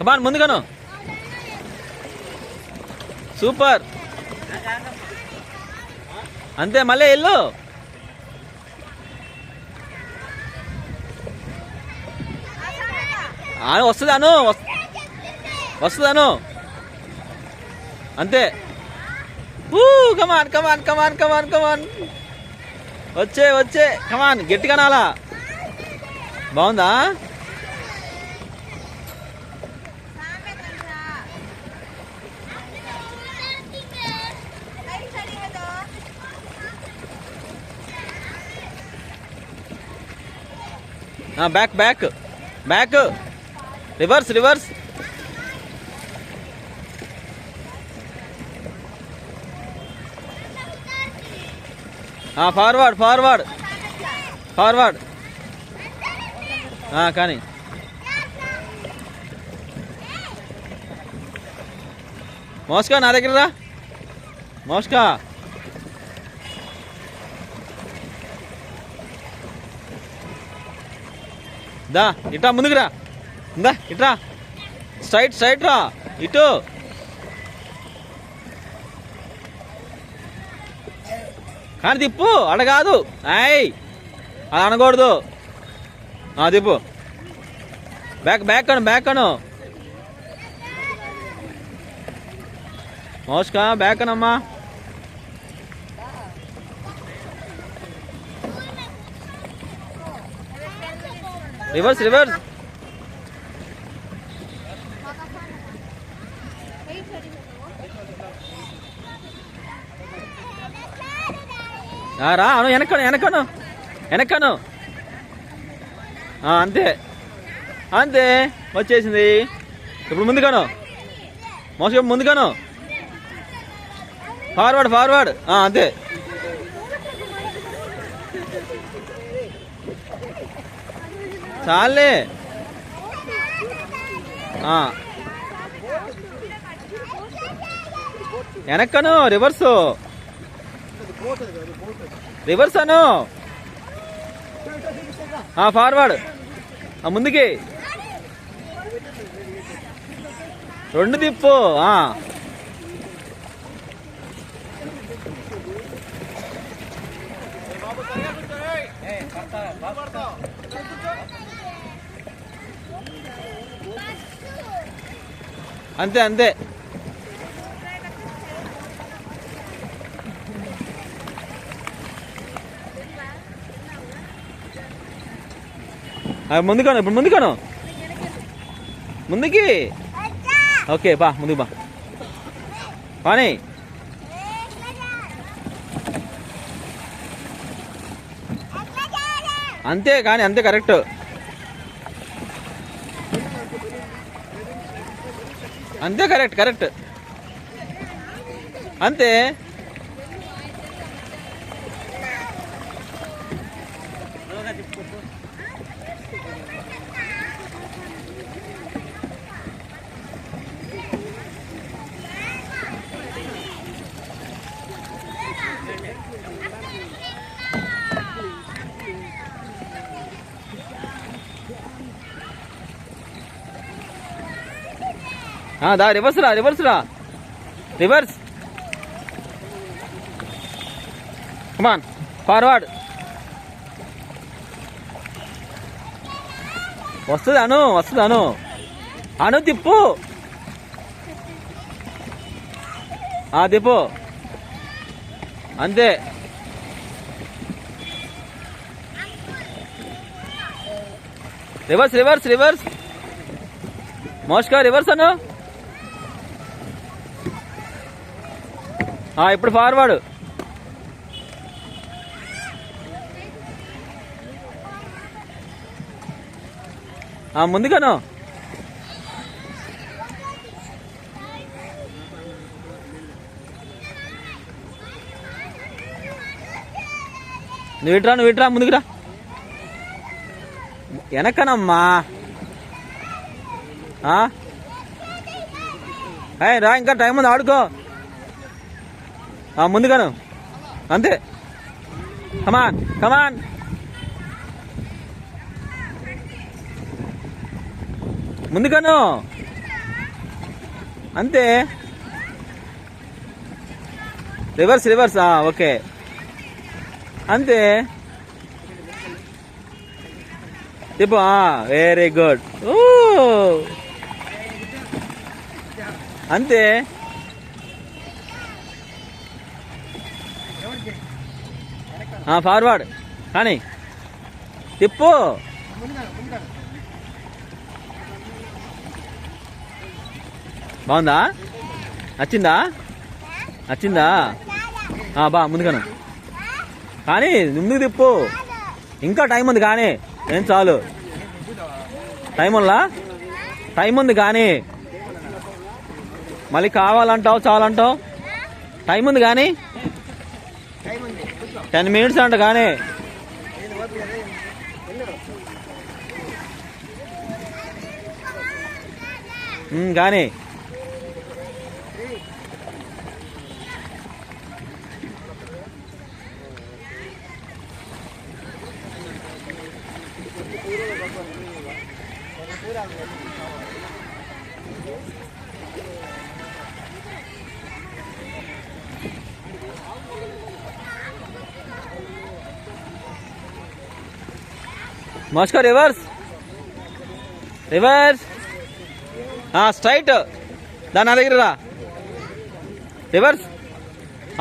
కమాన్ ముందుగాను. Super అంతే మళ్ళీ ఇల్లు ఆ, వస్తుందాను వస్- అంతే. Come on come on come on come on come on వచ్చే వచ్చే. కమాన్ గట్టిగా నాలా బాగుందా? Back back back reverse reverse forward forward forward కానీ. మోస్కా నా దగ్గర రా. మోస్కా. దా ఇట్రా ముందుకురా. ఇందా ఇట్రా. స్ట్రైట్ స్ట్రైట్ రా. ఇటు. కానీ తిప్పు అడ కాదు. ఆయ్ అది అనకూడదు. ఆ, తిప్పు. బ్యాక్ బ్యాక్ అను బ్యాక్ అను మోస్కా బ్యాక్ అనమ్మా రివర్స్ రివర్స్ రా అను వెనకను వెనకను వెనకను అంతే. అంతే. వచ్చేసింది. ఇప్పుడు ముందుగాను. మోసం ముందుగాను. ఫార్వర్డ్ ఫార్వర్డ్ అంతే. చాలే. వెనక్కను రివర్స్ రివర్స్ అను. ఆ, ఫార్వర్డ్ ఆ, ముందుకి. రెండు తిప్పు ఆ. అంతే అంతే. ఆ, ముందుకాను ఇప్పుడు ముందుకాను ముందుకి. ఓకే బా ముందుకు బా. పానీ. అంతే కానీ అంతే కరెక్ట్. అంతే కరెక్ట్ కరెక్ట్. అంతే. దా రివర్స్ రా రివర్స్ రా. రివర్స్ కమాన్ ఫార్వర్డ్ వస్తుంది అను వస్తుంది అను. అను తిప్పు. ఆ తిప్పు. అంతే. రివర్స్ రివర్స్ రివర్స్ మోస్కా రివర్స్ అను. ఇప్పుడు ఫార్వర్డ్. ఆ, ముందుగాను. నువ్వు ఇట్రా నువ్వు ఇట్రా ముందుకురా వెనక్కనమ్మా. రా ఇంకా టైం ఉంది ఆడుకో. ముందుగాను. అంతే. కమాన్ కమాన్ ముందుగాను. అంతే. Reverse reverse okay. అంతే. తిప్పు వెరీ గుడ్ ఓ అంతే. ఫార్వర్డ్ కానీ తిప్పు. బాగుందా? నచ్చిందా? నచ్చిందా? బా ముందుగాను. కానీ ముందుకు తిప్పు. ఇంకా టైం ఉంది కానీ ఏం చాలు. టైం ఉందా? టైం ఉంది కానీ. మళ్ళీ కావాలంటావు చాలంటావు. టైం ఉంది కానీ. టెన్ మినిట్స్ అంట కానీ ఉమ్, కానీ మోసుకో రివర్స్. రివర్స్. స్ట్రైట్. దాని నా దగ్గర రా. రివర్స్.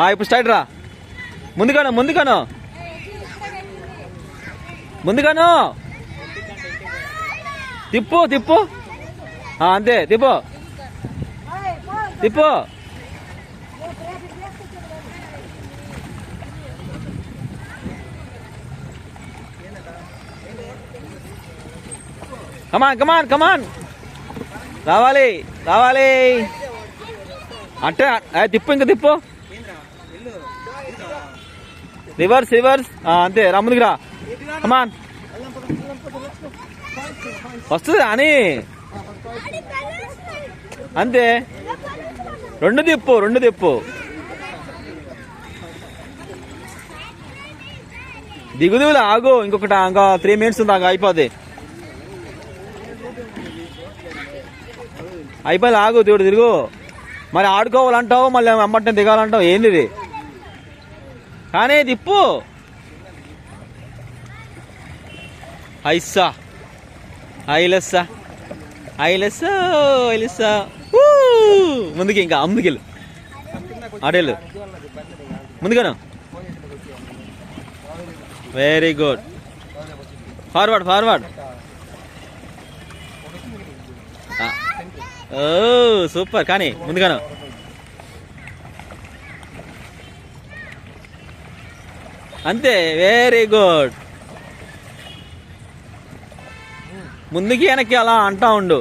ఇప్పుడు స్ట్రైట్ రా. ముందుగాను ముందుగాను. ముందుగాను. తిప్పు తిప్పు. అంతే తిప్పు. తిప్పు. Come on come on come on రావాలి రావాలి. అంటే ఆ, తిప్పు ఇంకా తిప్పు. రివర్స్ రివర్స్ అంతే రా. ముందుకు రా కమాన్ వస్తుంది అని. అంతే. రెండు తిప్పు రెండు తిప్పు. దిగుదువులు ఆగు. ఇంకొకటి ఇంకా త్రీ మినిట్స్ ఉంది ఆగు అయిపోద్ది. అయిపోయి ఆగు దేవుడు తిరుగు. మరి ఆడుకోవాలంటావు మళ్ళీ అమ్మటం దిగాలంటావు ఏంది కానీ తిప్పు ఐసా ఐలెస్సా ఐలెస్సా ఐలెస్సా ముందుకి ఇంకా ముందుకెళ్ళు. ఆడేళ్ళు ముందుగాను వెరీ గుడ్. Forward forward. ఓ సూపర్. కానీ ముందుగాను. అంతే వెరీ గుడ్ ముందుకి వెనక్కి అలా అంటా ఉండు.